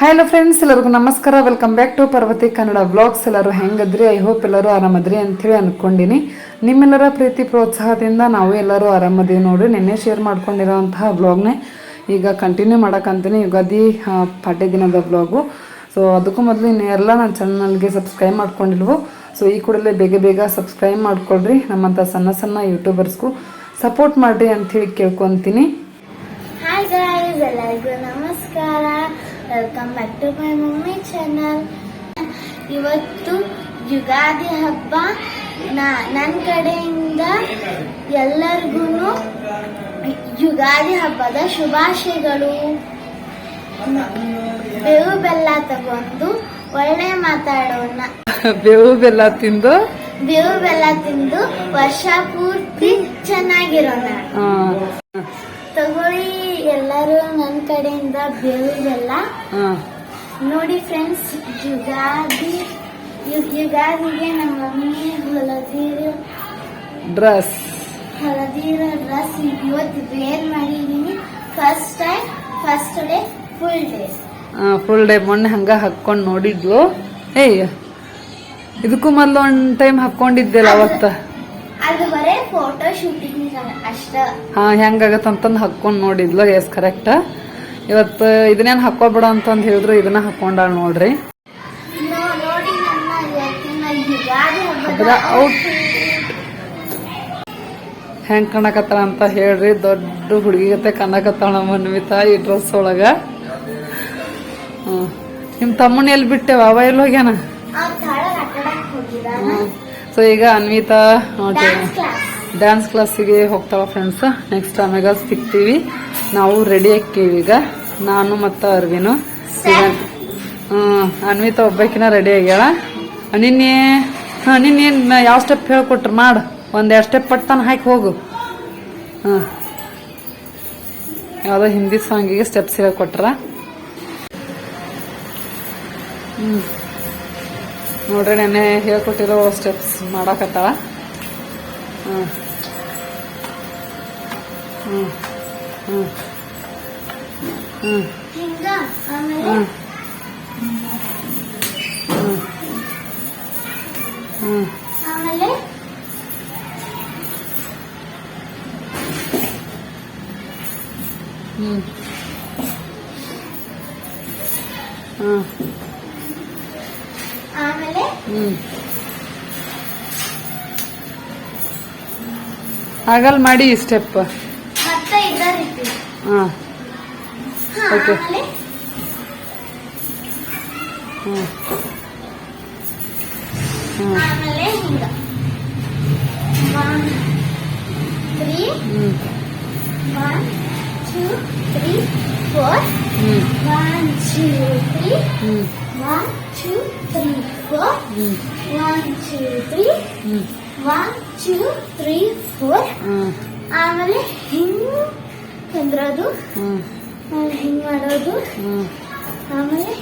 Hi hello friends ಎಲ್ಲರಿಗೂ ನಮಸ್ಕಾರ. Welcome back to Parvati Kannada blogs ಎಲ್ಲರೂ ಹೆಂಗದ್ರಿ? ಐ ಹೋಪ್ ಎಲ್ಲರೂ ಆರಾಮದ್ರಿ ಅಂತೇಳಿ ಅಂದ್ಕೊಂಡಿನಿ ನಿಮ್ಮೆಲ್ಲರ ಪ್ರೀತಿ, ಪ್ರೋತ್ಸಾಹದಿಂದ ನಾವು ಎಲ್ಲರೂ ಆರಾಮದೀವಿ ನೋಡ್ರಿ. ನಿನ್ನೆ ಶೇರ್ ಮಾಡ್ಕೊಂಡಿರೋಂತಹ ಬ್ಲಾಗ್ನೇ ಈಗ ಕಂಟಿನ್ಯೂ ಮಾಡೋಕ್ಕಂತೀನಿ ಯುಗಾದಿ ಪಾಠ್ಯ ದಿನದ ಬ್ಲಾಗು ಸೊ ಅದಕ್ಕೂ ಮೊದಲು ಇನ್ನೆಲ್ಲ ನನ್ನ ಚಾನಲ್ಗೆ ಸಬ್ಸ್ಕ್ರೈಬ್ ಮಾಡ್ಕೊಂಡಿಲ್ವು ಸೊ ಈ ಕೂಡಲೇ ಬೇಗ ಬೇಗ ಸಬ್ಸ್ಕ್ರೈಬ್ ಮಾಡ್ಕೊಳ್ರಿ. ನಮ್ಮಂಥ ಸಣ್ಣ ಸಣ್ಣ ಯೂಟ್ಯೂಬರ್ಸ್ಗೂ ಸಪೋರ್ಟ್ ಮಾಡಿರಿ ಅಂತೇಳಿ ಕೇಳ್ಕೊತೀನಿ. ನಮಸ್ಕಾರ. Welcome back to my mummy channel ಇವತ್ತು ಯುಗಾದಿ ಹಬ್ಬ. ನನ್ನ ಕಡೆಯಿಂದ ಎಲ್ಲರಿಗೂ ಯುಗಾದಿ ಹಬ್ಬದ ಶುಭಾಶಯಗಳು. ಬೇವು ಬೆಲ್ಲ ತಗೊಂಡು ಒಳ್ಳೆ ಮಾತಾಡೋಣ. ಬೇವು ಬೆಲ್ಲ ತಿಂದು? ಬೇವು ಬೆಲ್ಲ ತಿಂದು ವರ್ಷ ಪೂರ್ತಿ ಚೆನ್ನಾಗಿರೋಣ. ತಗೊಳ್ಳಿ. ಎಲ್ಲರೂ ನನ್ನ ಕಡೆಯಿಂದ ಬೇವು ಬೆಲ್ಲ ನೋಡಿ ಫ್ರೆಂಡ್ಸ್ ಯುಗಾದಿ ಯುಗಾದಿಗೆ ನಮ್ಮ ಮಮ್ಮಿ ಹೊಲದಿರೋ ಡ್ರೆಸ್ ಹೊಲದಿರೋ ಡ್ರೆಸ್ ಇವತ್ತು ವೇರ್ ಮಾಡಿದ್ದೀನಿ first time first day full day full day ಮೊನ್ನೆ ಹಂಗ ಹಾಕೊಂಡು ನೋಡಿದ್ಲು. ಏಯ್ ಇದಕ್ಕೂ ಮೊದಲು ಒಂದು ಟೈಮ್ ಹಾಕೊಂಡಿದ್ದೆಲ್ಲ ಅವತ್ತ. ಅದು ಬರೇ ಫೋಟೋ ಶೂಟಿಂಗ್ ಅಷ್ಟ. ಹಾ ಹೆಂಗಾಗತ್ತಂತಂದು ಹಾಕೊಂಡ್ ನೋಡಿದ್ಲು ಎಸ್ ಕರೆಕ್ಟ್ ಇವತ್ತು ಇದನ್ನೇನು ಹಾಕೋಬೇಡ ಅಂತಂದು ಹೇಳಿದ್ರು ಇದನ್ನ ಹಾಕೊಂಡಾಳ ನೋಡ್ರಿ. ನೋಡಿ ನನ್ನ ಇವತ್ತಿನ ಯುಗಾದಿ ಅದರ ಹಬ್ಬದ ಔಟ್ ಹೆಂಗ್ ಕಣಕತ್ತಾಳ ಅಂತ ಹೇಳ್ರಿ ದೊಡ್ಡ ಹುಡುಗಿ ಕಣಕತ್ತಾಳ ಕಾಣಕತ್ತಾಳ ಮನ್ವಿತಾ ಈ ಡ್ರೆಸ್ ಒಳಗ. ನಿಮ್ ತಮ್ಮನ ಎಲ್ಲಿ ಬಿಟ್ಟೆ ಅವ ಎಲ್ಲಿ ಹೋಗ್ಯಾನ? ಸೊ ಈಗ ಅನ್ವಿತಾ ಡ್ಯಾನ್ಸ್ ಕ್ಲಾಸ್ ಡ್ಯಾನ್ಸ್ ಕ್ಲಾಸಿಗೆ ಹೋಗ್ತಾವ ಫ್ರೆಂಡ್ಸ್ ನೆಕ್ಸ್ಟ್ ಆಮ್ಯಾಗ ಸಿಗ್ತೀವಿ. ನಾವು ರೆಡಿ ಆಕ್ಕೀವಿ ಈಗ ನಾನು ಮತ್ತು ಅರ್ವಿನು. ಈಗ ಹ್ಮ್ ಅನ್ವಿತಾ ಒಬ್ಬಾಕಿನ ರೆಡಿ ಆಗ್ಯಾಳ. ನಿನ್ನೆ ಹಾ ನಿನ್ನೇನು ಯಾವ ಸ್ಟೆಪ್ ಹೇಳ್ಕೊಟ್ರು ಮಾಡು. ಒಂದೆರಡು ಎರಡು ಸ್ಟೆಪ್ ಪಟ್ಟಾನ ಹಾಕಿ ಹೋಗು. ಹಾಂ. ಯಾವುದೋ ಹಿಂದಿ ಸಾಂಗಿಗೆ ಸ್ಟೆಪ್ಸ್ ಹೇಳ್ಕೊಟ್ರ. ಹ್ಮ್. ನೋಡ್ರಿ ನೆನ್ನೆ ಹೇಳ್ಕೊಟ್ಟಿರೋ ಸ್ಟೆಪ್ಸ್ ಮಾಡಾಕತ್ತಾಳ. ಹ್ಞೂ ಹ್ಞೂ ಹ್ಞೂ ಹ್ಞೂ ಹ್ಞೂ ಹ್ಞೂ ಹ್ಮ್. ಆಗಲ್ ಮಾಡಿ ಈ ಸ್ಟೆಪ್ ಮತ್ತೆ ಇದ ರೀತಿ ಹಾ. ಹಾ, Okay. ಆಮೇಲೆ? ಹ್ಮ್ ಹ್ಮ್ ಆಮೇಲೆ ಹಿಂಗ. One three hmm. One two three four ಆಮೇಲೆ ಹಿಂಗ್ ಕುಂದ್ರೋದು. ಹ್ಮ್. ಹಿಂಗ್ ಮಾಡೋದು. ಹ್ಮ್. ಆಮೇಲೆ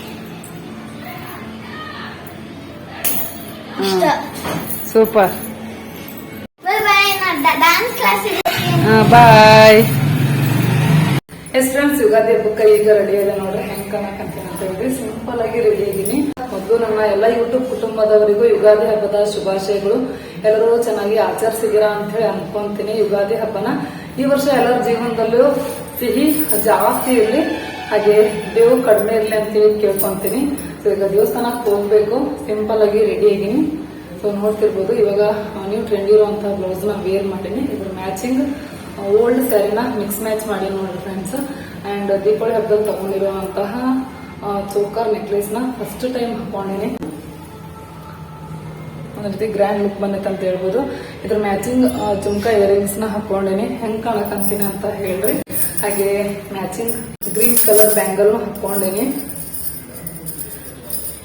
ಇಷ್ಟ. ಸೂಪರ್. ಬೈ ಬಾಯ್ ನಾ ಡ್ಯಾನ್ಸ್ ಕ್ಲಾಸಿಗೆ ಬಾಯ್ ಎಸ್ ಫ್ರೆಂಡ್ಸ್ ಯುಗಾದಿ ಹಬ್ಬಕ್ಕೆ ಈಗ ರೆಡಿ ಇದೆ ನೋಡ್ರಿ. ಹೆಂಗ್ ಅಂತ ಹೇಳಿ ಸಿಂಪಲ್ ಆಗಿ ರೆಡಿ ಇದೀನಿ. ಮೊದಲು ನಮ್ಮ ಎಲ್ಲ ಯೂಟ್ಯೂಬ್ ಕುಟುಂಬದವರಿಗೂ ಯುಗಾದಿ ಹಬ್ಬದ ಶುಭಾಶಯಗಳು. ಎಲ್ಲರೂ ಚೆನ್ನಾಗಿ ಆಚರಿಸಿದಿರಾ ಅಂತ ಹೇಳಿ ಅನ್ಕೊಂತೀನಿ. ಯುಗಾದಿ ಹಬ್ಬನ ಈ ವರ್ಷ ಎಲ್ಲರ ಜೀವನದಲ್ಲೂ ಸಿಹಿ, ಜಾಸ್ತಿ ಇರಲಿ. ಹಾಗೆ ಬೇವು ಕಡಿಮೆ ಇರಲಿ ಅಂತೇಳಿ ಕೇಳ್ಕೊಂತೀನಿ. ಸೊ, ಈಗ ದೇವಸ್ಥಾನಕ್ಕೆ ಹೋಗ್ಬೇಕು. ಸಿಂಪಲ್ ಆಗಿ ರೆಡಿ ಆಗಿನಿ ಸೊ ನೋಡ್ತಿರ್ಬೋದು, ಇವಾಗ ನೀವು ಟ್ರೆಂಡ್ ಇರುವಂತಹ ಬ್ಲೌಸ್ನ ವೇರ್ ಮಾಡೀನಿ. ಇದ್ರ ಮ್ಯಾಚಿಂಗ್ ಓಲ್ಡ್ ಸ್ಯಾರಿನ ಮಿಕ್ಸ್ ಮ್ಯಾಚ್ ಮಾಡಿ ನೋಡಿ ಫ್ರೆಂಡ್ಸ್ ಅಂಡ್ ದೀಪಾವಳಿ ಹಬ್ಬದಲ್ಲಿ ತಗೊಂಡಿರುವಂತಹ ಚೋಕರ್ ನೆಕ್ಲೆಸ್ನ ಫಸ್ಟ್ ಟೈಮ್ ಹಾಕೊಂಡಿನಿ. ಒಂದ್ ಗ್ರ್ಯಾಂಡ್ ಲುಕ್ ಬಂದೈತೆ ಅಂತ ಹೇಳ್ಬೋದು. ಇದ್ರ ಮ್ಯಾಚಿಂಗ್ ಜುಮ್ಕಾ ನ ಹೆಂಗೆ ಹೆಂಗ್ ಕಾಣಕಂತೀನಿ ಅಂತ ಹೇಳ್ರಿ. ಹಾಗೆ ಮ್ಯಾಚಿಂಗ್ ಗ್ರೀನ್ ಕಲರ್ ಬ್ಯಾಂಗಲ್ ಹಾಕ್ಕೊಂಡೇನಿ.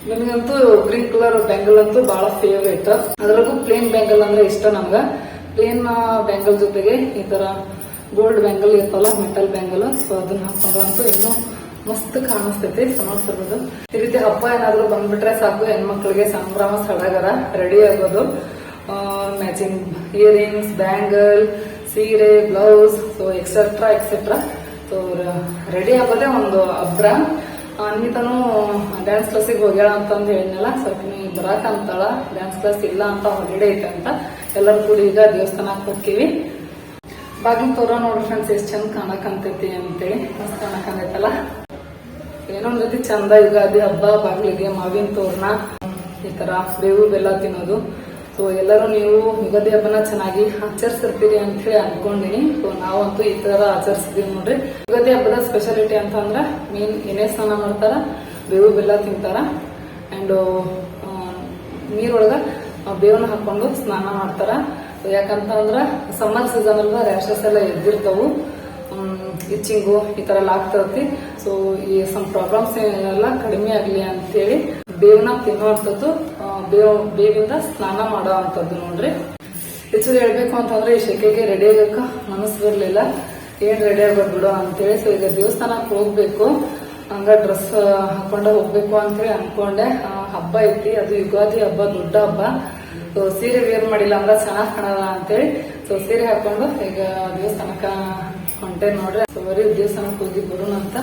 ನನಗಂತೂ ಗ್ರೀನ್ ಕಲರ್ ಬ್ಯಾಂಗಲ್ ಅಂತೂ ಬಹಳ ಫೇವ್ರೇಟ್ ಅದ್ರಾಗೂ ಪ್ಲೇನ್ ಬ್ಯಾಂಗಲ್ ಅಂದ್ರೆ ಇಷ್ಟ ನಮ್ಗ. ಪ್ಲೇನ್ ಬ್ಯಾಂಗಲ್ ಜೊತೆಗೆ ಈ ತರ ಗೋಲ್ಡ್ ಬ್ಯಾಂಗಲ್ ಇರ್ತಲ್ಲ ಮೆಟಲ್ ಬ್ಯಾಂಗಲ್ ಸೊ ಅದನ್ನ ಹಾಕೊಂಡ್ರಂತೂ ಇನ್ನೂ ಮಸ್ತ್ ಕಾಣಿಸ್ತೈತಿ ಸಮಸ್ತರದು ಈ ರೀತಿ ಹಬ್ಬ ಏನಾದ್ರು ಬಂದ್ಬಿಟ್ರೆ ಸಾಕು, ಹೆಣ್ಮಕ್ಳಿಗೆ ಸಂಭ್ರಮ ಸಡಗರ ರೆಡಿ ಆಗೋದು ಮ್ಯಾಚಿಂಗ್ ಇಯರಿಂಗ್ಸ್ ಬ್ಯಾಂಗಲ್ ಸೀರೆ blouse so etcetera etcetera so ready ಆಗೋದೇ ಒಂದು ಅಬ್ರ. ಅನ್ವಿತಾನು ಡ್ಯಾನ್ಸ್ ಕ್ಲಾಸಿಗೆ ಹೋಗ್ಯಾಳ ಅಂತಂದು ಹೇಳಿದ್ನಲ್ಲ, ಸ್ವಲ್ಪ ನೀವು ಬರಾಕ ಅಂತಾಳ ಡ್ಯಾನ್ಸ್ ಕ್ಲಾಸ್ ಇಲ್ಲ ಅಂತ ಹೊರಗಡೆ ಐತೆ ಅಂತ. ಎಲ್ಲರೂ ಕೂಡ ಈಗ ದೇವಸ್ಥಾನಕ್ಕೆ ಹೋಗ್ತೀವಿ. ಬಾಗಿಲು ತೋರ ನೋಡ್ರಿ ಫ್ರೆಂಡ್ಸ್ ಎಷ್ಟು ಚಂದ ಕಾಣಕಂತೈತಿ ಅಂತೇಳಿ, ಮಸ್ತ್ ಕಾಣಕಂತೈತಲ್ಲ. ಏನೋ ರೀತಿ ಚಂದ ಯುಗಾದಿ ಹಬ್ಬ, ಬಾಗಿಲಿಗೆ ಮಾವಿನ ತೋರಣ, ಈ ತರ ಬೇವು ಬೆಲ್ಲ ತಿನ್ನೋದು. ಸೊ ಎಲ್ಲರೂ ನೀವು ಯುಗಾದಿ ಹಬ್ಬನ ಚೆನ್ನಾಗಿ ಆಚರಿಸಿರ್ತೀರಿ ಅಂತ ಹೇಳಿ ಅನ್ಕೊಂಡಿನಿ. ಸೊ ನಾವಂತೂ ಈ ತರ ಆಚರಿಸಿದೀವಿ ನೋಡ್ರಿ. ಯುಗಾದಿ ಹಬ್ಬದ ಸ್ಪೆಷಾಲಿಟಿ ಅಂತ ಅಂದ್ರ ಮೀನ್ ಏನೇ ಸ್ನಾನ ಮಾಡ್ತಾರ, ಬೇವು ಬೆಲ್ಲ ತಿಂತಾರ. ಅಂಡ್ ನೀರೊಳಗ ಬೇವನ್ನ ಹಾಕೊಂಡು ಸ್ನಾನ ಮಾಡ್ತಾರ. ಯಾಕಂತ ಅಂದ್ರ ಸಮ್ಮರ್ ಸೀಸನ್ ಅಲ್ವಾ ರ್ಯಾಷಸ್ ಎಲ್ಲ ಎದ್ದಿರ್ತಾವು. ಇಚ್ಚಿಂಗು ಈ ತರ ಎಲ್ಲ ಆಗ್ತೈತಿ ಸೊ ಈ ಸಮ್ ಪ್ರಾಬ್ಲಮ್ಸ್ ಎಲ್ಲ ಕಡಿಮೆ ಆಗ್ಲಿ ಅಂತೇಳಿ ಬೇವನ್ನ ತಿನ್ನುವಂಥದ್ದು ಬೇವ್, ಬೇವಿಂದ ಸ್ನಾನ ಮಾಡೋ ಅಂಥದ್ದು ನೋಡ್ರಿ. ಹೆಚ್ಚು ಹೇಳ್ಬೇಕು ಅಂತಂದ್ರೆ ಈ ಶೆಕೆಗೆ ರೆಡಿ ಆಗಕ್ಕ ಮನಸ್ಸು ಬರ್ಲಿಲ್ಲ. ಏನ್ ರೆಡಿ ಆಗೋದ್ ಬಿಡು ಅಂತೇಳಿ. ಸೊ ಈಗ ದೇವಸ್ಥಾನಕ್ಕೆ ಹೋಗ್ಬೇಕು. ಹಂಗ ಡ್ರೆಸ್ ಹಾಕೊಂಡ ಹೋಗ್ಬೇಕು ಅಂತೇಳಿ ಅನ್ಕೊಂಡೆ. ಹಬ್ಬ ಐತಿ. ಅದು ಯುಗಾದಿ ಹಬ್ಬ, ದೊಡ್ಡ ಹಬ್ಬ. ಸೊ ಸೀರೆ ವೇರ್ ಮಾಡಿಲ್ಲ ಅಂದ್ರೆ ಚೆನ್ನಾಗಿ ಕಾಣಲ್ಲ ಅಂತೇಳಿ. ಸೊ ಸೀರೆ ಹಾಕೊಂಡು ಈಗ ದೇವಸ್ಥಾನಕ್ಕ ಹೊಂಟೆ ನೋಡ್ರಿ ಬರೀ ದೇವಸ್ಥಾನಕ್ಕೆ ಹೋಗಿ ಬರೋಣ ಅಂತ.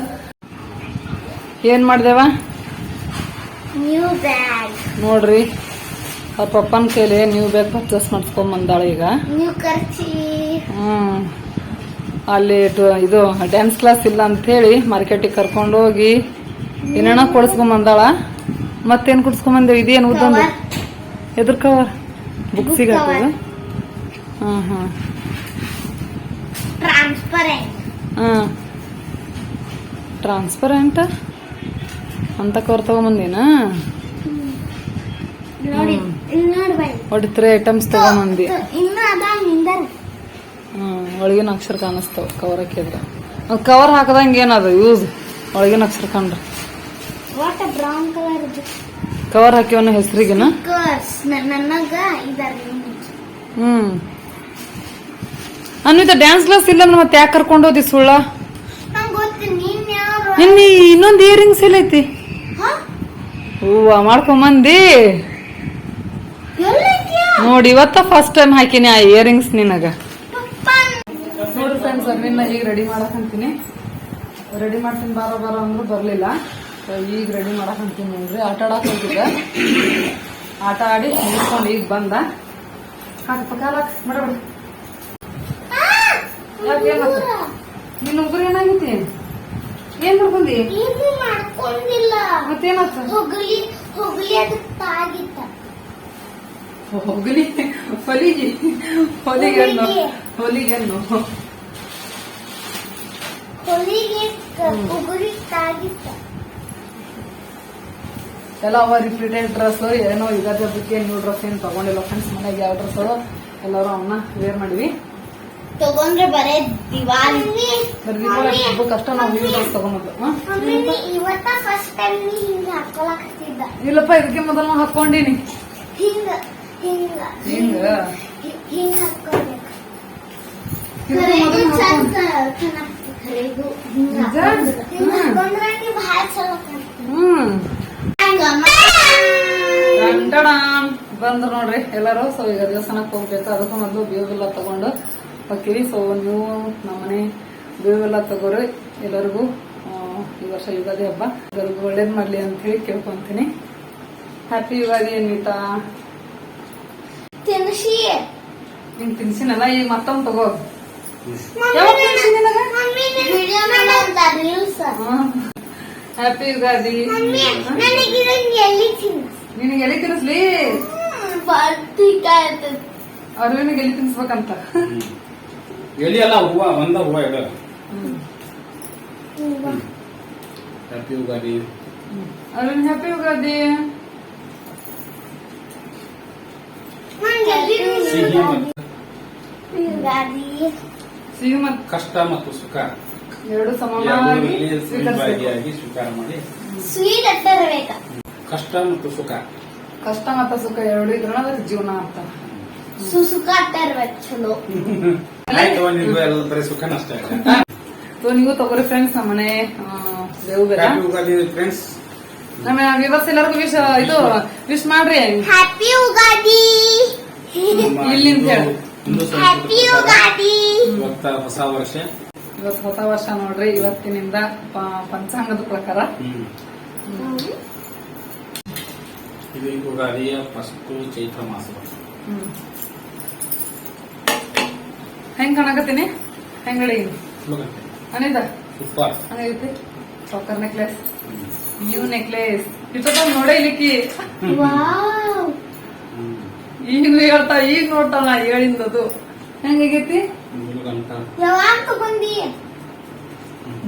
ಏನ್ ಮಾಡ್ದೇವ? ನ್ಯೂ ಬ್ಯಾಗ್ ನೋಡ್ರಿ. ಅವ್ರ ಪಪ್ಪನ ಕೈಲಿ ನ್ಯೂ ಬ್ಯಾಗ್ ಪರ್ಚೇಸ್ ಮಾಡಿಸ್ಕೊಂಡ್ ಬಂದಾಳ ಈಗ. ಹ್ಮ್. ಅಲ್ಲಿ ಇದು ಡ್ಯಾನ್ಸ್ ಕ್ಲಾಸ್ ಇಲ್ಲ ಅಂತ ಹೇಳಿ ಮಾರ್ಕೆಟಿಗೆ ಕರ್ಕೊಂಡು ಹೋಗಿ ಏನೇನ ಕೊಡಿಸ್ಕೊಂಡ್ ಬಂದಾಳ? ಮತ್ತೇನ್ ಕುಡ್ಸ್ಕೊಂಡ್ ಬಂದೇವ್? ಇದೇನು ಉದ್ದೊಂದು ಎದ್ರ ಕವರ್ ಬುಕ್ಸಿಗೆ. ಹಾಕೋದು ಹಾ ಹಾ ಟ್ರಾನ್ಸ್ಪರೆಂಟ್ ಹಾ. ಟ್ರಾನ್ಸ್ಪರೆಂಟ್ ಅಂತ ಕವರ್ ತಗೊಂಬಂದಿನ? ಒಟ್ಟು ತ್ರೀ ಐಟಮ್ಸ್ ತಗೊಂಬಂದಿ. ಒಳಗಿನ ಅಕ್ಷರ ಕಾಣಿಸ್ತಾವ ಕವರ್ ಹಾಕಿದ್ರೆ. ಅದು ಕವರ್ ಹಾಕದಂಗ ಏನದು? ಯೂಸ್ ಒಳಗಿನ ಅಕ್ಷರ ಕಂಡ್ರೆ. ಕವರ್ ಹಾಕಿವನ ಹೆಸರಿಗೆನ? ಹ್ಮ್. ಅನ್ವಿತ ಡ್ಯಾನ್ಸ್ ಕ್ಲಾಸ್ ಇಲ್ಲ ಅಂದ್ರೆ ಮತ್ತೆ ಯಾಕೆ ಕರ್ಕೊಂಡು ಹೋದಿ ಸುಳ್ಳ? ನಿನ್ನ ಇನ್ನೊಂದು ಇಯರಿಂಗ್ಸ್ ಎಲ್ಲೈತಿ? ಹೂವ ಮಾಡ್ಕೊಂಬಂದಿ? ನೋಡಿ ಇವತ್ತ ಫಸ್ಟ್ ಟೈಮ್ ಹಾಕಿನಿ ಆ ಇಯರಿಂಗ್ಸ್ ನಿನಗ. ಪಪ್ಪ ನೋಡಿ ಫ್ರೆಂಡ್ಸ್ ಅದನ್ನ ಈಗ ರೆಡಿ ಮಾಡಕಂತೀನಿ ರೆಡಿ ಮಾಡ್ತೀನಿ ಬಾರ ಬಾರ ಅಂದ್ರು ಬರ್ಲಿಲ್ಲ. ಈಗ ರೆಡಿ ಮಾಡಕಂತೀನಿ ನೋಡ್ರಿ ಆಟ ಆಡಕ್ ಹೋಗಿದ್ದ. ಆಟ ಆಡಿ ಮುಗಿಸ್ಕೊಂಡು ಈಗ ಬಂದ. ಹಾಕಪ್ಪ ಪಕ್ಕ ಮಾಡಬೇಡ? ನಿನ್ನ ಉಗುರು ಏನಾಗೈತಿ ಏನ್ ಮಾಡ್ಕೊಂಡಿ? ಏನು ಮಾಡ್ಕೊಂಡಿಲ್ಲ. ಮತ್ತೇನಾಯ್ತು ಹೊಗಲಿ ಹೊಗಲಿ ಅದು ತಾಗಿತ್ತ ಹೊಗಲಿ ಹೊಲಿಗೆ? ಹೊಲಿಗೆನ್ನು ಹೊಲಿಗೆ. ಉಗುರಿ ತಾಗಿತ್ತ ಎಲ್ಲ ಅವ ರಿಪೀಟೆಡ್ ಡ್ರೆಸ್ ಏನೋ ಯುಗಾದಿ ಹಬ್ಬಕ್ಕೆ ನ್ಯೂ ಡ್ರೆಸ್ ಏನು ತಗೊಂಡಿಲ್ಲ. ಫ್ರೆಂಡ್ಸ್ ಮನೆಗೆ ಯಾವ ಡ್ರೆಸ್ ಎಲ್ಲರೂ ಅವನ್ನ ವೇರ್ ಮಾಡಿವಿ. ತಗೊಂಡ್ರೆ ಬರೇ ದಿವಾಲಿ. ಹಬ್ಬಕ್ಕೆ ಅಷ್ಟ ನಾವು ನ್ಯೂ ಡ್ರೆಸ್ ಇವತ್ತ ಫಸ್ಟ್ ಟೈಮ್ ನೀ ಹಿಂಗ ಹಾಕೊಳಕತ್ತಿದ್ದ ಇಲ್ಲಪ್ಪ ಇದಕ್ಕೆ ಮೊದಲು ನಾವು ಹಾಕೊಂಡಿನಿ ಹಿಂಗ ಹಿಂಗ ಹಿಂಗ? ಹಿ- ಹಿಂಗ ಹಾಕೋಬೇಕು ಮೊದಲು ಚಂದ ಹಾಕೊಂಡ್- ಕಾಣತ್ತೆ, ಕರೆಗೂ ಹಿಂಗ ನಿಜ? ಹಾಕೊಂಡ್ರೆ. ಹಿಂಗ ಹ್ಮ್. ಹಾಕೊಂಡ್ರೆ ನೀ ಭಾಳ ಚಲೋ ಹ್ಮ್. ಹಂಗ ಟಂಟಡಾನ್. ಬಂದ್ರು ನೋಡ್ರಿ ಎಲ್ಲರೂ. ಸೊ ಈಗ ದೇವಸ್ಥಾನಕ್ಕೆ ಹೋಗ್ಬೇಕು. ಅದಕ್ಕೂ ಮೊದಲು ಬೇವೆಲ್ಲ ತಗೊಂಡು ಹೋಗ್ತೀವಿ ಸೊ ನೀವು ನಮ್ಮನೆ ಬೇವೆಲ್ಲ ತಗೋರಿ. ಎಲ್ಲರಿಗೂ ಈ ವರ್ಷ ಯುಗಾದಿ ಹಬ್ಬ. ಎಲ್ಲರಿಗೂ ಒಳ್ಳೇದು ಮಾಡಲಿ ಅಂತ ಹೇಳಿ ಕೇಳ್ಕೊಂತೀನಿ. ಹ್ಯಾಪಿ ಯುಗಾದಿ ಅನ್ವಿತಾ ತಿನ್ಸಿ. ನಿಂಗ್ ತಿನ್ಸಿನಲ್ಲ ಈಗ ಮತ್ತೊಂದು ತಗೋ. ಹ್ಯಾಪಿ ಯುಗಾದಿ. ನಿನಗೆ ಎಲ್ಲಿ ತಿನ್ಸ್ಲಿ? ನಿನಗೆ ಎಲ್ಲಿ ತಿನ್ಸ್ಬೇಕಂತ? ಎಲ್ಲಿ ಅಲ್ಲ ಹೂವ ಒಂದ ಹೂವ ಎಲ್ಲ ಹ್ಮ್. Happy Ugadi Arvin happy Ugadi. ಸಿಹಿ ಮತ್ತು ಕಷ್ಟ ಮತ್ತು ಸುಖ. ಎರಡು ಸಮಾನವಾಗಿ ಸರಿಯಾಗಿ ಸ್ವೀಕಾರ ಮಾಡಿ. ಸ್ವೀಟ್ ಕಷ್ಟ ಮತ್ತು ಸುಖ. ಕಷ್ಟ ಮತ್ತು ಸುಖ ಎರಡು ಇದ್ರ ಜೀವನ ಅಂತ ಚಲೋ. ಆಯ್ತು ನೀವು ಎಲ್ಲ ಬರೀ ಸುಖನ ಅಷ್ಟೇ ಸೊ ನೀವು ತಗೋರಿ ಫ್ರೆಂಡ್ಸ್ ನಮ್ಮನೆ ಬೇವು ಫ್ರೆಂಡ್ಸ್ ನಮ್ಮ ಎಲ್ಲರಿಗೂ ವಿಶ್ ಇದು ವಿಶ್ ಮಾಡ್ರಿ. ಹ್ಯಾಪಿ ಯುಗಾದಿ. ಹ್ಯಾಪಿ ಇವತ್ತ ಹೊಸ ವರ್ಷ. ಇವತ್ತು ಹೊಸ ವರ್ಷ ನೋಡ್ರಿ ಇವತ್ತಿನಿಂದ ಪಂಚಾಂಗದ ಪ್ರಕಾರ. ಇದು ಯುಗಾದಿಯ ಫಸ್ಟ್ ಚೈತ್ರ ಮಾಸ. ಹ್ಮ್. ಹೆಂಗ್ ಕಾಣಕತ್ತೀನಿ? ಹೆಂಗ್ ಹೇಳಿ? ಅನಿದ ಸಾಕರ್ ನೆಕ್ಲೆಸ್ ಯು ನೆಕ್ಲೆಸ್ ಇಷ್ಟ ನೋಡೇ ಇಲ್ಲಿಕ್ಕಿ. ವಾವ್. ಈಗ ಹೇಳ್ತಾ ಈಗ ನೋಡ್ತಾನ ಹೇಳಿಂದದು. ಹೆಂಗಾಗೈತಿ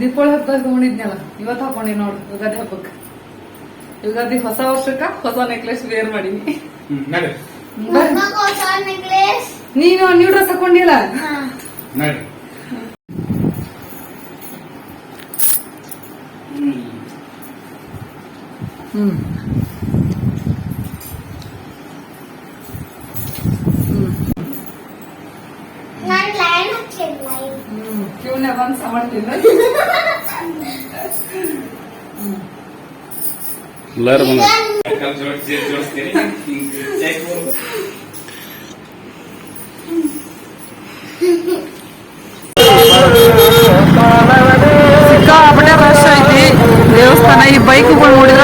ದೀಪಾವಳಿ ಹಬ್ಬದಾಗ ತಗೊಂಡಿದ್ನಲ್ಲ ಇವತ್ತು ಹಾಕೊಂಡಿ ನೋಡು ಯುಗಾದಿ ಹಬ್ಬಕ್ಕೆ. ಯುಗಾದಿ ಹೊಸ ವರ್ಷಕ್ಕ ಹೊಸ ನೆಕ್ಲೆಸ್ ವೇರ್ ಮಾಡೀನಿ. ನೀನು ನ್ಯೂ ಡ್ರೆಸ್ ಹಾಕೊಂಡಿಲ್ಲ ಹಾ ನಡಿ ಹ್ಮ್ ಹಾಕಿಲ್ಲ ಲೈನ್ ಹ್ಮ್ ಕಿವ್ನೆ ಬಂದ್ ಬೈಕ್ಗಳು ನೋಡಿದ್ರೆ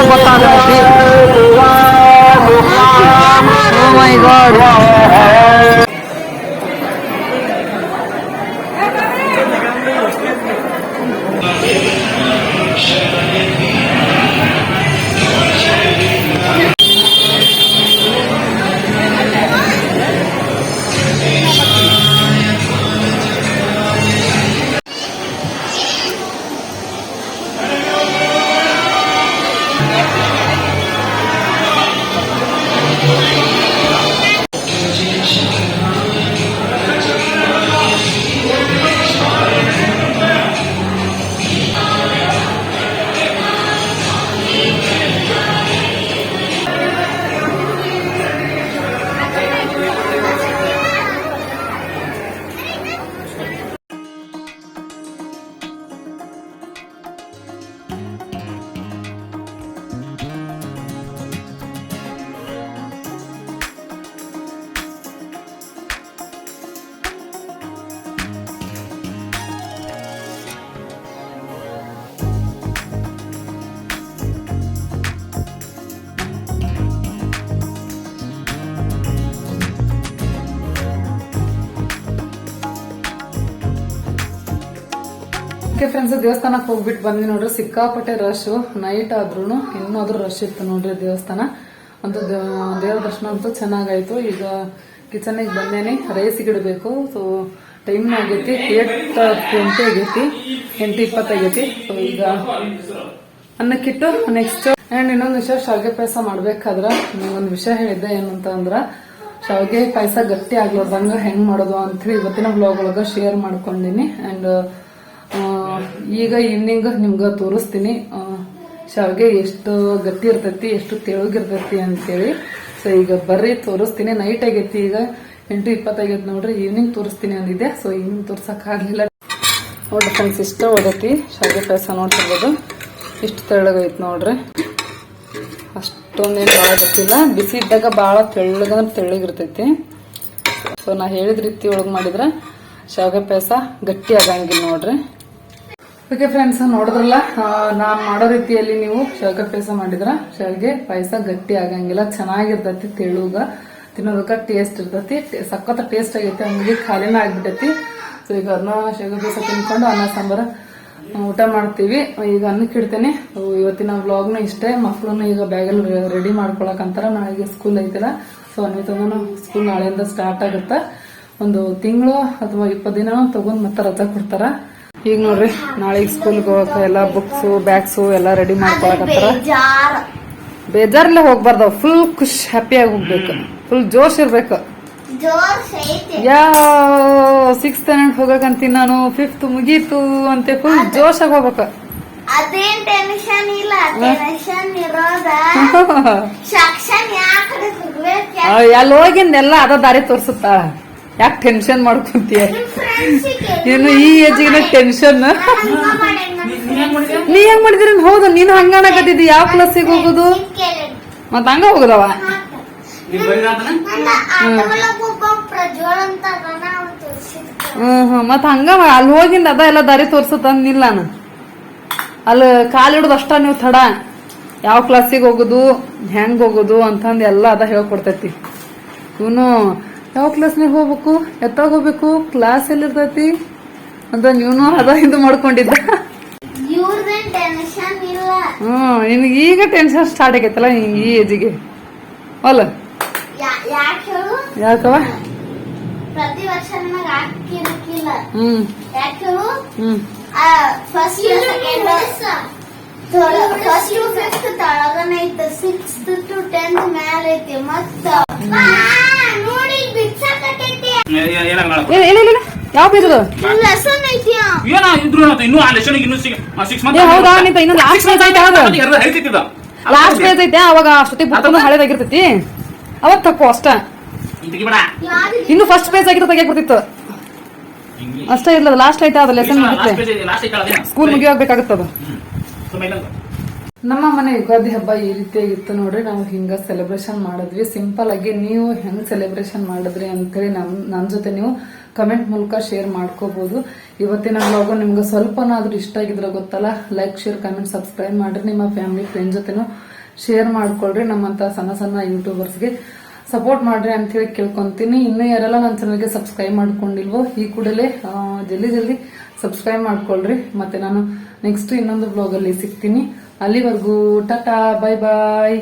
ಓಕೆ ಫ್ರೆಂಡ್ಸ್ ದೇವಸ್ಥಾನಕ್ಕೆ ಹೋಗ್ಬಿಟ್ಟು ಬಂದ್ವಿ ನೋಡ್ರಿ. ಸಿಕ್ಕಾಪಟ್ಟೆ ರಶ್ ನೈಟ್ ಆದ್ರೂ ಇನ್ನಾದ್ರೂ ರಶ್ ಇತ್ತು ನೋಡ್ರಿ ದೇವಸ್ಥಾನ. ಅಂತ ದೇವ್ರ ದರ್ಶನ ಅಂತೂ ಚೆನ್ನಾಗಾಯ್ತು. ಈಗ ಕಿಚನಿಗೆ ಬಂದೇನೆ ರೈಸ್ ಇಡಬೇಕು. ಸೊ ಟೈಮ್ ಆಗೈತಿ. ಏಟ್ ಟ್ವೆಂಟಿ ಆಗೈತಿ. ಎಂಟು ಇಪ್ಪತ್ತಾಗೈತಿ ಸೊ ಈಗ ಅನ್ನಕ್ಕಿಟ್ಟು ನೆಕ್ಸ್ಟ್ ಅಂಡ್ ಇನ್ನೊಂದು ವಿಷಯ, ಶಾವಿಗೆ ಪಾಯಸ ಮಾಡ್ಬೇಕಾದ್ರ ಒಂದು ವಿಷಯ ಹೇಳಿದ್ದೆ. ಏನಂತ ಅಂದ್ರ, ಶಾವಿಗೆ ಪಾಯಸ ಗಟ್ಟಿ ಆಗ್ಲಾರ್ದಂಗ ಹೆಂಗ್ ಮಾಡೋದು ಅಂತ ಹೇಳಿ ಇವತ್ತಿನ ಬ್ಲಾಗ್ ಒಳಗ ಶೇರ್ ಮಾಡ್ಕೊಂಡಿನಿ. ಅಂಡ್ ಈಗ ಈವ್ನಿಂಗ್ ನಿಮ್ಗೆ ತೋರಿಸ್ತೀನಿ. ಶಾವಿಗೆ ಎಷ್ಟು ಗಟ್ಟಿ ಇರ್ತೈತಿ, ಎಷ್ಟು ತೆಳುಗಿರ್ತೈತಿ ಅಂತೇಳಿ. ಸೊ ಈಗ ಬರ್ರಿ, ತೋರಿಸ್ತೀನಿ. ನೈಟ್ ಆಗೈತಿ ಈಗ. ಎಂಟು ಇಪ್ಪತ್ತಾಗೈತಿ ನೋಡ್ರಿ. ಈವ್ನಿಂಗ್ ತೋರಿಸ್ತೀನಿ ಅಂದಿದ್ದೆ. ಸೊ ಇನ್ನು ತೋರ್ಸಕ್ ಆಗಲಿಲ್ಲ. ನೋಡ್ರಿ ಫ್ರೆಂಡ್ಸ್ ಇಷ್ಟ ಓದೈತಿ ಶಾವಿಗೆ ಪಾಯಸ ನೋಡ್ತಿರ್ಬೋದು. ಇಷ್ಟು ತೆಳ್ಳಗೈತಿ ನೋಡ್ರಿ. ಅಷ್ಟೊಂದೇನು ಭಾಳ ಗೊತ್ತಿಲ್ಲ ಬಿಸಿ ಇದ್ದಾಗ ಭಾಳ ತೆಳ್ಳಗಂದ್ರೆ ತೆಳ್ಳಗಿರ್ತೈತಿ. ಸೊ ನಾ ಹೇಳಿದ ರೀತಿ ಒಳಗೆ ಮಾಡಿದ್ರೆ ಶಾವಿಗೆ ಪಾಯಸ ಗಟ್ಟಿ ಆಗಂಗಿಲ್ಲ ನೋಡ್ರಿ. ಓಕೆ ಫ್ರೆಂಡ್ಸ್ ನೋಡಿದ್ರಲ್ಲ ನಾನು ಮಾಡೋ ರೀತಿಯಲ್ಲಿ ನೀವು ಶಾವಿಗೆ ಪಾಯಸ ಮಾಡಿದ್ರ ಶಾವಿಗೆ ಪಾಯಸ ಗಟ್ಟಿ ಆಗಂಗಿಲ್ಲ, ಚೆನ್ನಾಗಿರ್ತೈತಿ ತೆಳುಗ, ತಿನ್ನೋದಕ್ಕೆ ಟೇಸ್ಟ್ ಇರ್ತೈತಿ ಸಖತ್ ಟೇಸ್ಟ್ ಆಗೈತೆ, ಹಂಗೆ ಖಾಲಿನ ಆಗ್ಬಿಟ್ಟತಿ. ಸೊ ಈಗ ಅದನ್ನ ಶಾವಿಗೆ ಪಾಯಸ ತಿನ್ಕೊಂಡು ಅನ್ನ, ಸಾಂಬಾರ ಊಟ ಮಾಡ್ತೀವಿ. ಈಗ ಅನ್ನಕ್ಕೆ ಇಡ್ತೇನೆ. ಇವತ್ತಿನ ವ್ಲಾಗ್ನು ಇಷ್ಟೇ. ಮಕ್ಕಳನ್ನು ಈಗ ಬ್ಯಾಗಲ್ಲಿ ರೆಡಿ ಮಾಡ್ಕೊಳಕಂತಾರ. ನಾಳೆಗೆ ಸ್ಕೂಲ್ ಐತಿಲ್ಲ. ಸೊ ಅನ್ನಿತಂದ್ರೂ ಸ್ಕೂಲ್ ನಾಳೆಯಿಂದ ಸ್ಟಾರ್ಟ್ ಆಗುತ್ತಾ. ಒಂದು ತಿಂಗಳು ಅಥವಾ ಇಪ್ಪತ್ತು ದಿನ ತಗೊಂಡು ಮತ್ತೆ ರಜಾ ಕೊಡ್ತಾರ. ಈಗ ನೋಡ್ರಿ ನಾಳೆಗೆ ಸ್ಕೂಲ್ಗೆ ಹೋಗಕ್ಕೆ ಎಲ್ಲ ಬುಕ್ಸು ಬ್ಯಾಗ್ಸು ಎಲ್ಲ ರೆಡಿ ಮಾಡ್ಕೊಳಕತ್ತಾರ. ಬೇಜಾರಲ್ಲೇ ಬೇಜಾರ್ಲೆ ಹೋಗ್ಬಾರ್ದು ಫುಲ್ ಖುಷ್ ಹ್ಯಾಪಿಯಾಗಿ ಹೋಗ್ಬೇಕು. ಫುಲ್ ಜೋಶ್ ಇರ್ಬೇಕು. ಯಾ ಸಿಕ್ಸ್ ಸ್ಟ್ಯಾಂಡರ್ಡ್ ಹೋಗಕಂತೀನಿ ನಾನು ಫಿಫ್ತ್ ಮುಗೀತು ಅಂತ ಫುಲ್ ಜೋಶಾಗಿ ಹೋಗ್ಬೇಕು. ಅದೇನ್ ಟೆನ್ಷನ್ ಇಲ್ಲ ಟೆನ್ಷನ್ ಇರೋದ. ಅಲ್ಲಿ ಹೋಗಿಂದೆಲ್ಲ ಅದ ದಾರಿ ತೋರ್ಸುತ್ತ? ಯಾಕೆ ಟೆನ್ಷನ್ ಮಾಡ್ಕೊಂತೀಯ? ಏನು ಈ ಏಜ್ಗಿನ ಟೆನ್ಷನ್ ನೀ ಹೆಂಗ್ ಮಾಡಿದ್ರಿ? ಹೌದು ನೀನು ಹಂಗಾಣಕತ್ತಿದ್ದಿ ಯಾವ ಕ್ಲಾಸಿಗೆ ಹೋಗುದು? ಮತ್ತ ಹಂಗ ಹೋಗುದವ. ಹ್ಮ್. ಹ್ಮ್ ಮತ್ ಹಂಗ ಅಲ್ಲಿ ಹೋಗಿಂದ ಅದ ಎಲ್ಲ ದಾರಿ ತೋರ್ಸತ್ ಅಂದಿಲ್ಲ ನಾನು. ಅಲ್ಲಿ ಕಾಲ್ ಹಿಡ್ದು ಅಷ್ಟ ನೀವು ತಡ. ಯಾವ ಕ್ಲಾಸಿಗೆ ಹೋಗುದು ಹೆಂಗ್ ಹೋಗುದು ಅಂತಂದ್ ಎಲ್ಲ ಅದ ಹೇಳ್ಕೊಡ್ತೈತಿ. ಇವನು ಯಾವ ಕ್ಲಾಸ್ನಾಗ ಹೋಗ್ಬೇಕು? ಎತ್ತಾಗ ಹೋಗ್ಬೇಕು? ಕ್ಲಾಸ್ ಎಲ್ಲಿರ್ತೈತಿ? ಅಂತ ನೀವು ಅದ ಇದು ಮಾಡ್ಕೊಂಡಿದ್ದ. ಹ್ಮ್ ನಿನಗೆ ಈಗ ಟೆನ್ಷನ್ ಸ್ಟಾರ್ಟ್ ಆಗೈತಲ್ಲ ಈ- ಈ ಏಜಿಗೆ ಅಲ್ಲ? ಯಾಕವ ಪ್ರತಿ ವರ್ಷ ನಮಗೆ ಹಾಕಿರಕ್ಕಿಲ್ಲ ಹ್ಮ್. ಯಾಕೆ ಹ್ಮ್. First second first to fifth ತಳಗನ ಐತೆ ಸಿಕ್ಸ್ತ್ ಟು ಟೆಂತ್ ಮ್ಯಾಲ ಐತೆ ಮತ್ತ ನೋಡಿ ಬಿಡ್ಸಕತ್ತೈತಿ ಏನಾಗ ಏ- ಇಲ್ಲ ಇಲ್ಲ ಇಲ್ಲ. ಯಾವ ಏನ ಇದ್ರು ಇನ್ನೂ ಆ ಲೆಸನ್ ಇನ್ನೂ ಸಿಕ್ಸ್ ಏ ಹೌದಾ? ನಿಂತ ಇನ್ನೊಂದು ಲಾಸ್ಟ್ ಪೇಜ್ ಐತೆ ಲಾಸ್ಟ್ ಪೇಜ್ ಐತೆ ಅವಾಗ ಅಷ್ಟೊತ್ತಿಗೆ ಬುಕ್ನು ಹಳೇದಾಗಿರ್ತೈತಿ. ಅವಾಗ ತಪ್ಪು ಅಷ್ಟ. ಇನ್ನು ಫಸ್ಟ್ ಪೇಜ್ ಆಗಿರೋ ತೆಗಿಯಕ್ ಬರ್ತಿತ್ತು ಅಷ್ಟೇ ಇರ್ಲಿಲ್ಲ ಲಾಸ್ಟ್ ಐತೆ ಅದು ಲೆಸನ್ ಸ್ಕೂಲ್ ಮುಗಿಯೋಗ್ಬೇಕಾಗುತ್ತದ ನಮ್ಮ ಮನೆ ಯುಗಾದಿ ಹಬ್ಬ ಈ ರೀತಿಯಾಗಿತ್ತು ನೋಡ್ರಿ, ನಾವು ಹಿಂಗ ಸೆಲೆಬ್ರೇಷನ್ ಮಾಡಿದ್ವಿ. ಸಿಂಪಲ್ ಆಗಿ ನೀವು ಹೆಂಗ್ ಸೆಲೆಬ್ರೇಷನ್ ಮಾಡಿದ್ರಿ ಅಂತೇಳಿ ನಮ್ ನನ್ನ ಜೊತೆ ನೀವು ಕಮೆಂಟ್ ಮೂಲಕ ಶೇರ್ ಮಾಡ್ಕೋಬಹುದು ಇವತ್ತಿನ ಬ್ಲಾಗ್ ನಿಮ್ಗೆ ಸ್ವಲ್ಪನಾದ್ರೂ ಇಷ್ಟ ಆಗಿದ್ರೆ ಗೊತ್ತಲ್ಲ ಲೈಕ್ ಶೇರ್ ಕಮೆಂಟ್ ಸಬ್ಸ್ಕ್ರೈಬ್ ಮಾಡ್ರಿ. ನಿಮ್ಮ ಫ್ಯಾಮಿಲಿ ಫ್ರೆಂಡ್ ಜೊತೆನೂ ಶೇರ್ ಮಾಡ್ಕೊಳ್ರಿ. ನಮ್ಮಂತ ಸಣ್ಣ ಸಣ್ಣ ಯೂಟ್ಯೂಬರ್ಸ್ಗೆ ಸಪೋರ್ಟ್ ಮಾಡ್ರಿ ಅಂತ ಹೇಳಿ ಕೇಳ್ಕೊಂತೀನಿ. ಇನ್ನೂ ಯಾರೆಲ್ಲ ನನ್ನ ಚಾನಲ್ಗೆ ಸಬ್ಸ್ಕ್ರೈಬ್ ಮಾಡ್ಕೊಂಡಿಲ್ವೋ, ಈ ಕೂಡಲೇ ಜಲ್ದಿ ಜಲ್ದಿ ಸಬ್ಸ್ಕ್ರೈಬ್ ಮಾಡ್ಕೊಳ್ರಿ. ಮತ್ತೆ ನಾನು ನೆಕ್ಸ್ಟ್ ಇನ್ನೊಂದು ಬ್ಲಾಗಲ್ಲಿ ಸಿಗ್ತೀನಿ. ಅಲ್ಲಿವರೆಗೂ ಟಾಟಾ ಬಾಯ್ ಬಾಯ್